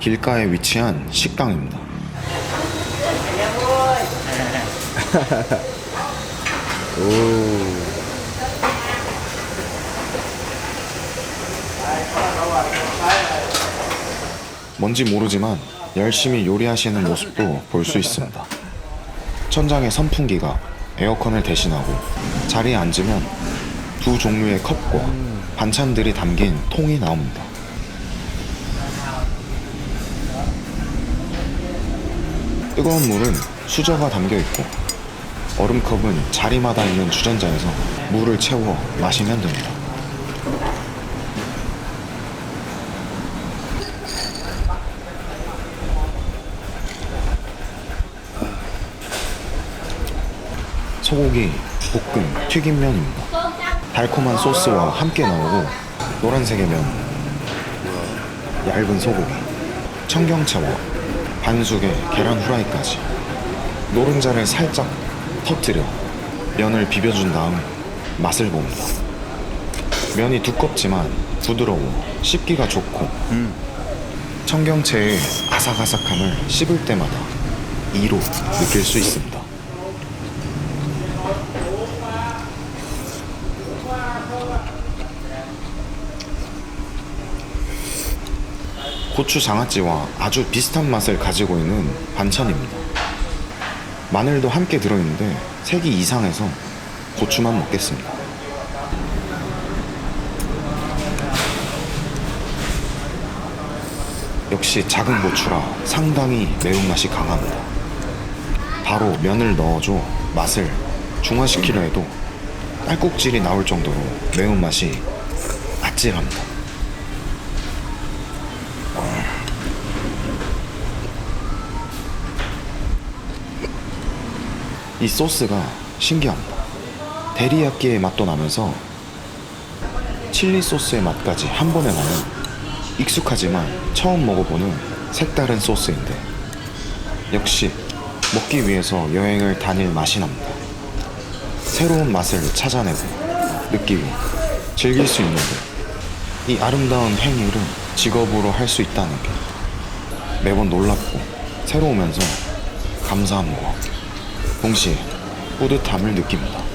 길가에 위치한 식당입니다. 뭔지 모르지만 열심히 요리하시는 모습도 볼 수 있습니다. 천장에 선풍기가 에어컨을 대신하고 자리에 앉으면 두 종류의 컵과 반찬들이 담긴 통이 나옵니다. 뜨거운 물은 수저가 담겨 있고 얼음컵은 자리마다 있는 주전자에서 물을 채워 마시면 됩니다. 소고기, 볶음, 튀김면입니다. 달콤한 소스와 함께 나오고 노란색의 면, 얇은 소고기, 청경채와 반숙의 계란 후라이까지 노른자를 살짝 터뜨려 면을 비벼준 다음 맛을 봅니다. 면이 두껍지만 부드러워 씹기가 좋고 청경채의 아삭아삭함을 씹을 때마다 이로 느낄 수 있습니다. 고추 장아찌와 아주 비슷한 맛을 가지고 있는 반찬입니다. 마늘도 함께 들어있는데 색이 이상해서 고추만 먹겠습니다. 역시 작은 고추라 상당히 매운맛이 강합니다. 바로 면을 넣어줘 맛을 중화시키려 해도 딸꾹질이 나올 정도로 매운맛이 아찔합니다. 이 소스가 신기합니다. 데리야끼의 맛도 나면서 칠리 소스의 맛까지 한 번에 나는 익숙하지만 처음 먹어보는 색다른 소스인데 역시 먹기 위해서 여행을 다닐 맛이 납니다. 새로운 맛을 찾아내고 느끼고 즐길 수 있는데 이 아름다운 행위를 직업으로 할 수 있다는 게 매번 놀랍고 새로우면서 감사함과 동시에 뿌듯함을 느낍니다.